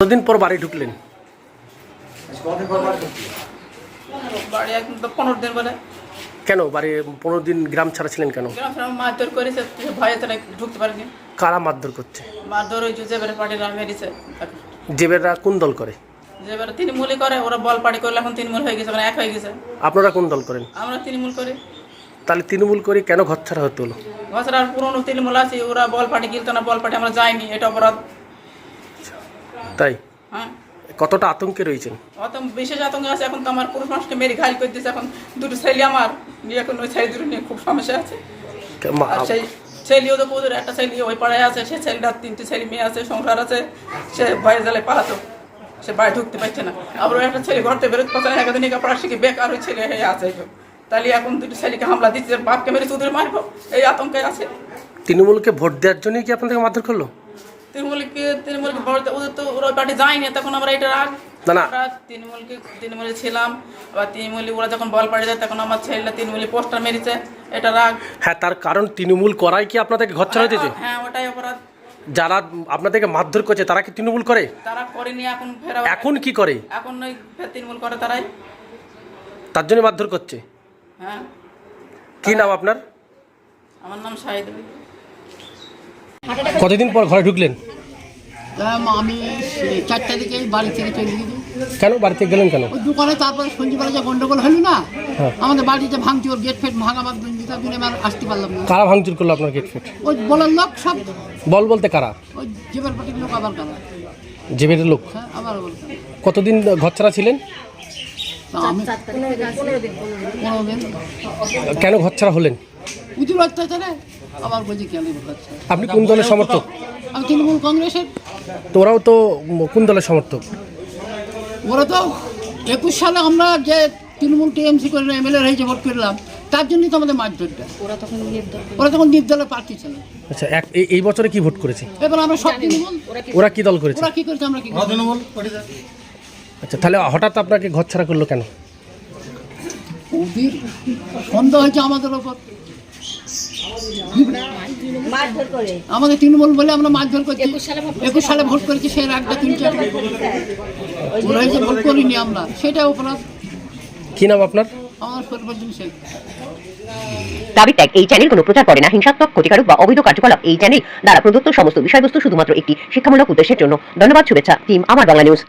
কতদিন পর বাড়ি ঢুকলেন? পনেরো দিন বলে। কেন? বাড়ি পনেরো দিন গ্রাম ছাড়া ছিলেন কেন মারধর করেছে ভয়ে তারা ঢুকতে পারেনি। কারা মারধর করছে? মারধর ওই জুজেবের পার্টিরা মেরেছে। জেবেরা কোন দল করে? জেবের তৃণমূলই করে ওরা বল পার্টি করলে এখন তৃণমূল হয়ে গেছে মানে এক হয়ে গেছে। আপনারা কোন দল করেন? আমরা তৃণমূল করি। তাহলে তৃণমূল করে কেন ঘর ছাড়া হতে হলো? ঘসরার পুরনো তৃণমূল আছে ওরা বল পার্টি গিলতো না বল পার্টি আমরা যাইনি এটা অপরাধ। তাই? হ্যাঁ। কতটা আতঙ্কে রয়েছেন? অত বিশেষ আতঙ্ক আছে এখন তো আমার পুরুষ মানুষকে মেরে ঘাল করে দিয়েছে এখন দুটো ছেলে আমার নিয়ে এখন ওই ছেলে দুটো নিয়ে খুব সমস্যা আছে। আর সেই ছেলেও তো কোদের একটা ছেলে ওই পাড়ায় আছে সে ছেলেটার তিনটে ছেলে মেয়ে আছে সংসার আছে সে ভয়ে জালে পালাতো সে বাড়ি ঢুকতে পারছে না। আবার ওই একটা ছেলে ঘরতে বেরোতে পারছে না একদিন কাপড় শিখে বেকার ওই ছেলে হয়ে আছে তাহলে এখন দুটো ছেলেকে হামলা দিচ্ছে বাপকে মেরে চুদের মারবো এই আতঙ্কে আছে। তৃণমূলকে ভোট দেওয়ার জন্যই কি আপনাদেরকে মারধর করল? তৃণমূলকে তৃণমূলকে ভোট- ওদের তো ওরা পার্টি যায়নি তখন আমরা এটা রাগ। না, তৃণমূলকে তৃণমূলে ছিলাম আবার তৃণমূলী ওরা যখন বল পাড়ে যায় তখন আমার ছেলেটা তৃণমূলী পোস্টার মেরেছে এটা রাগ। হ্যাঁ তার কারণ তৃণমূল করাই কি আপনাদেরকে ঘর ছাড়া দিয়েছে? হ্যাঁ ওটাই অপরাধ। যারা আপনাদেরকে মারধর করছে তারা কি তৃণমূল করে? তারা করেনি এখন এখন কি করে? এখন ওই তৃণমূল করে তারাই। তার জন্য মারধর করছে। হ্যাঁ। কি নাম আপনার? আমার নাম শাহিদ কতদিন পর ঘরে ঢুকলেন? আমি চারটা দিকে বাড়ি থেকে চলে গেছি। কেন? বাড়িতে গেলেন কেন? ওই দোকানে তারপরে সঞ্জীবেলা যে গন্ডগোল হলো না হ্যাঁ। আমাদের বাড়িতে ভাঙচুর গেট ফেট ভাঙা আমার তার জন্য আমি আর আসতে পারলাম না। কারা ভাঙচুর করল আপনার গেট ফেট ওই বলার লোক সব বল বলতে কারা? ওই জীবের পাটির লোক আবার কালা জেবের লোক? হ্যাঁ আবার কতদিন ঘর ছাড়া ছিলেন? আমি কেন ঘর ছাড়া হলেন? উজুর অত্যাচারে আবার বলছি কেন আপনি কোন দলের সমর্থক? আমি তৃণমূল কংগ্রেসের। তো ওরাও তো কোন দলের সমর্থক? ওরা তো একুশ সালে আমরা যে তৃণমূল টিএমসি করে এমএলএ হয়েছে ভোট করলাম তার জন্যই তো আমাদের মারধরটা। ওরা তখন নির্দলের প্রার্থী ছিল আচ্ছা এক এই- এই বছরে কি ভোট করেছে? এবার আমরা সব তৃণমূল। ওরা কি দল করেছে? ওরা কি করছে আমরা কি করছি? আচ্ছা তাহলে হঠাৎ আপনাকে ঘর ছাড়া করল কেন? ওদের সন্দেহ হয়েছে আমাদের ওপর। আমাদের তৃণমূল বলে আমরা মারধর করছি। একুশ সালে ভোট করেছি। সেই রাগটা ওরা হয়েছে ভোট করিনি আমরা। সেটা অপরাধ। কি নাম আপনার? আমার শেখ। দাবি ত্যাগ এই চ্যানেল কোনো প্রচার করে না। হিংসাত্মক ক্ষতিকারক বা অবৈধ কার্যকলাপ। এই চ্যানেল দ্বারা প্রদত্ত সমস্ত বিষয়বস্তু শুধুমাত্র একটি শিক্ষামূলক উদ্দেশ্যের জন্য। ধন্যবাদ শুভেচ্ছা। টিম আমার বাংলা নিউজ।